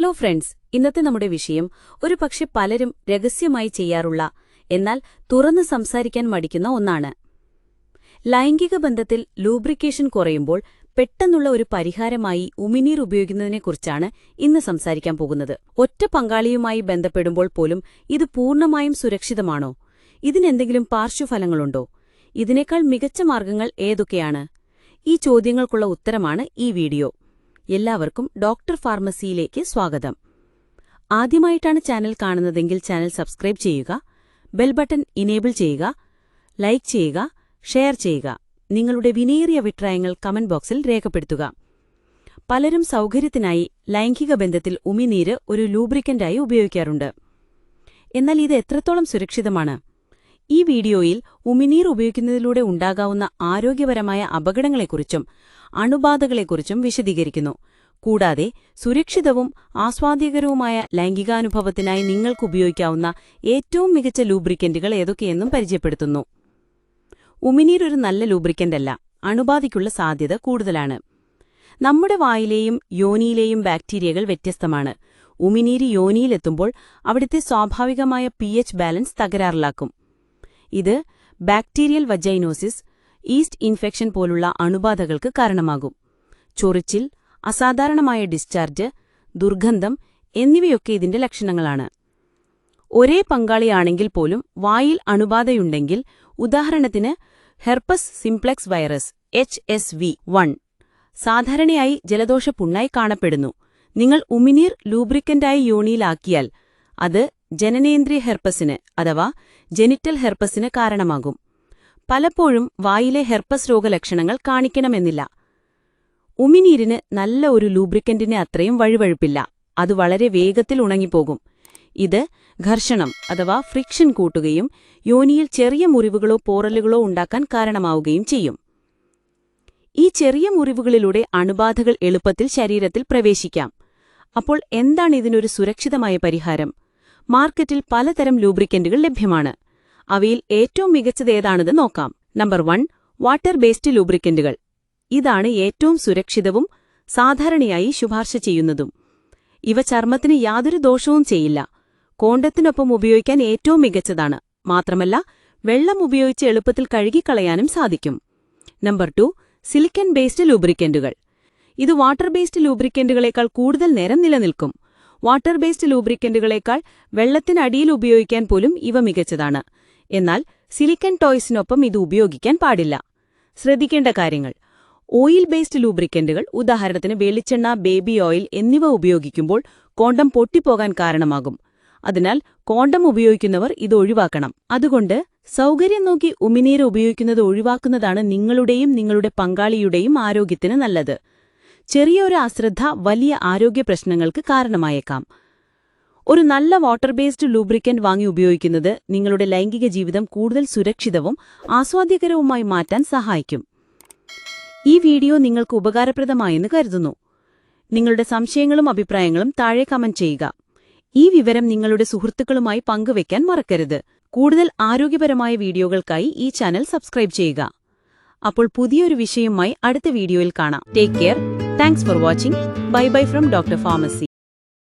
Hello friends ഇന്നത്തെ നമ്മുടെ വിഷയം ഒരു പക്ഷെ പലരും രഹസ്യമായി ചെയ്യാറുള്ള എന്നാൽ തുറന്ന് സംസാരിക്കാൻ മടിക്കുന്ന ഒന്നാണ്. ലൈംഗിക ബന്ധത്തിൽ ലൂബ്രിക്കേഷൻ കുറയുമ്പോൾ പെട്ടെന്നുള്ള ഒരു പരിഹാരമായി ഉമിനീർ ഉപയോഗിക്കുന്നതിനെക്കുറിച്ചാണ് ഇന്ന് സംസാരിക്കാൻ പോകുന്നത്. ഒറ്റ പങ്കാളിയുമായി ബന്ധപ്പെടുമ്പോൾ പോലും ഇത് പൂർണമായും സുരക്ഷിതമാണോ? ഇതിനെന്തെങ്കിലും പാർശ്വഫലങ്ങളുണ്ടോ? ഇതിനേക്കാൾ മികച്ച മാർഗങ്ങൾ ഏതൊക്കെയാണ്? ഈ ചോദ്യങ്ങൾക്കുള്ള ഉത്തരമാണ് ഈ വീഡിയോ. എല്ലാവർക്കും ഡോക്ടർ ഫാർമസിയിലേക്ക് സ്വാഗതം. ആദ്യമായിട്ടാണ് ചാനൽ കാണുന്നതെങ്കിൽ ചാനൽ സബ്സ്ക്രൈബ് ചെയ്യുക ബെൽ ബട്ടൺ ഇനേബിൾ ചെയ്യുക ലൈക്ക് ചെയ്യുക ഷെയർ ചെയ്യുക. നിങ്ങളുടെ വിനേറിയ അഭിപ്രായങ്ങൾ കമന്റ് ബോക്സിൽ രേഖപ്പെടുത്തുക. പലരും സൗകര്യത്തിനായി ലൈംഗിക ബന്ധത്തിൽ ഉമിനീര് ഒരു ലൂബ്രിക്കന്റായി ഉപയോഗിക്കാറുണ്ട്. എന്നാൽ ഇത് എത്രത്തോളം സുരക്ഷിതമാണ്? ഈ വീഡിയോയിൽ ഉമിനീർ ഉപയോഗിക്കുന്നതിലൂടെ ഉണ്ടാകാവുന്ന ആരോഗ്യപരമായ അപകടങ്ങളെക്കുറിച്ചും അണുബാധകളെക്കുറിച്ചും വിശദീകരിക്കുന്നു. കൂടാതെ സുരക്ഷിതവും ആസ്വാദ്യകരവുമായ ലൈംഗികാനുഭവത്തിനായി നിങ്ങൾക്ക് ഉപയോഗിക്കാവുന്ന ഏറ്റവും മികച്ച ലൂബ്രിക്കന്റുകൾ ഏതൊക്കെയെന്നും പരിചയപ്പെടുത്തുന്നു. ഉമിനീർ ഒരു നല്ല ലൂബ്രിക്കന്റ് അല്ല അണുബാധയ്ക്കുള്ള സാധ്യത കൂടുതലാണ്. നമ്മുടെ വായിലെയും യോനിയിലെയും ബാക്ടീരിയകൾ വ്യത്യസ്തമാണ്. ഉമിനീര് യോനിയിലെത്തുമ്പോൾ അവിടുത്തെ സ്വാഭാവികമായ പി ബാലൻസ് തകരാറിലാക്കും. ഇത് ബാക്ടീരിയൽ വജൈനോസിസ് ഈസ്റ്റ് ഇൻഫെക്ഷൻ പോലുള്ള അണുബാധകൾക്ക് കാരണമാകും. ചൊറിച്ചിൽ അസാധാരണമായ ഡിസ്ചാർജ് ദുർഗന്ധം എന്നിവയൊക്കെ ഇതിന്റെ ലക്ഷണങ്ങളാണ്. ഒരേ പങ്കാളിയാണെങ്കിൽ പോലും വായിൽ അണുബാധയുണ്ടെങ്കിൽ ഉദാഹരണത്തിന് herpes simplex virus H S V one സാധാരണയായി ജലദോഷ പുണ്ണായി കാണപ്പെടുന്നു. നിങ്ങൾ ഉമിനീർ ലൂബ്രിക്കന്റായി യോണിയിലാക്കിയാൽ അത് ജനനേന്ദ്രിയ ഹെർപ്പസിന് അഥവാ ജെനിറ്റൽ ഹെർപ്പസിന് കാരണമാകും. പലപ്പോഴും വായിലെ ഹെർപ്പസ് രോഗലക്ഷണങ്ങൾ കാണിക്കണമെന്നില്ല. ഉമിനീരിന് നല്ല ഒരു ലൂബ്രിക്കന്റിന് അത്രയും വഴുവഴുപ്പില്ല. അത് വളരെ വേഗത്തിൽ ഉണങ്ങിപ്പോകും. ഇത് ഘർഷണം അഥവാ ഫ്രിക്ഷൻ കൂട്ടുകയും യോനിയിൽ ചെറിയ മുറിവുകളോ പോറലുകളോ ഉണ്ടാക്കാൻ കാരണമാവുകയും ചെയ്യും. ഈ ചെറിയ മുറിവുകളിലൂടെ അണുബാധകൾ എളുപ്പത്തിൽ ശരീരത്തിൽ പ്രവേശിക്കാം. അപ്പോൾ എന്താണ് ഇതിനൊരു സുരക്ഷിതമായ പരിഹാരം? മാർക്കറ്റിൽ പലതരം ലൂബ്രിക്കന്റുകൾ ലഭ്യമാണ്. അവയിൽ ഏറ്റവും മികച്ചതേതാണെന്ന് നോക്കാം. നമ്പർ വൺ വാട്ടർ ബേസ്ഡ് ലൂബ്രിക്കന്റുകൾ. ഇതാണ് ഏറ്റവും സുരക്ഷിതവും സാധാരണയായി ശുപാർശ ചെയ്യുന്നതും. ഇവ ചർമ്മത്തിന് യാതൊരു ദോഷവും ചെയ്യില്ല. കോണ്ടത്തിനൊപ്പം ഉപയോഗിക്കാൻ ഏറ്റവും മികച്ചതാണ്. മാത്രമല്ല വെള്ളം ഉപയോഗിച്ച് എളുപ്പത്തിൽ കഴുകിക്കളയാനും സാധിക്കും. നമ്പർ ടു സിലിക്കൻ ബേസ്ഡ് ലൂബ്രിക്കന്റുകൾ. ഇത് വാട്ടർ ബേസ്ഡ് ലൂബ്രിക്കന്റുകളേക്കാൾ കൂടുതൽ നേരം നിലനിൽക്കും. വാട്ടർ ബേസ്ഡ് ലൂബ്രിക്കന്റുകളേക്കാൾ വെള്ളത്തിനടിയിൽ ഉപയോഗിക്കാൻ പോലും ഇവ മികച്ചതാണ്. എന്നാൽ സിലിക്കൺ ടോയ്സിനൊപ്പം ഇത് ഉപയോഗിക്കാൻ പാടില്ല. ശ്രദ്ധിക്കേണ്ട കാര്യങ്ങൾ. ഓയിൽ ബേസ്ഡ് ലൂബ്രിക്കന്റുകൾ ഉദാഹരണത്തിന് വെളിച്ചെണ്ണ ബേബി ഓയിൽ എന്നിവ ഉപയോഗിക്കുമ്പോൾ കോണ്ടം പൊട്ടിപ്പോകാൻ കാരണമാകും. അതിനാൽ കോണ്ടം ഉപയോഗിക്കുന്നവർ ഇത് ഒഴിവാക്കണം. അതുകൊണ്ട് സൗകര്യം നോക്കി ഉമിനീര് ഉപയോഗിക്കുന്നത് ഒഴിവാക്കുന്നതാണ് നിങ്ങളുടെയും നിങ്ങളുടെ പങ്കാളിയുടെയും ആരോഗ്യത്തിന് നല്ലത്. ചെറിയൊരു അശ്രദ്ധ വലിയ ആരോഗ്യ പ്രശ്നങ്ങൾക്ക് കാരണമായേക്കാം. ഒരു നല്ല വാട്ടർ ബേസ്ഡ് ലൂബ്രിക്കന്റ് വാങ്ങി ഉപയോഗിക്കുന്നത് നിങ്ങളുടെ ലൈംഗിക ജീവിതം കൂടുതൽ സുരക്ഷിതവും ആസ്വാദ്യകരവുമായി മാറ്റാൻ സഹായിക്കും. ഈ വീഡിയോ നിങ്ങൾക്ക് ഉപകാരപ്രദമായെന്ന് കരുതുന്നു. നിങ്ങളുടെ സംശയങ്ങളും അഭിപ്രായങ്ങളും താഴെ കമന്റ് ചെയ്യുക. ഈ വിവരം നിങ്ങളുടെ സുഹൃത്തുക്കളുമായി പങ്കുവയ്ക്കാൻ മറക്കരുത്. കൂടുതൽ ആരോഗ്യപരമായ വീഡിയോകൾക്കായി ഈ ചാനൽ സബ്സ്ക്രൈബ് ചെയ്യുക. അപ്പോൾ പുതിയൊരു വിഷയവുമായി അടുത്ത വീഡിയോയിൽ കാണാം. Take care Thanks for watching. Bye bye from Dr. Pharmacy.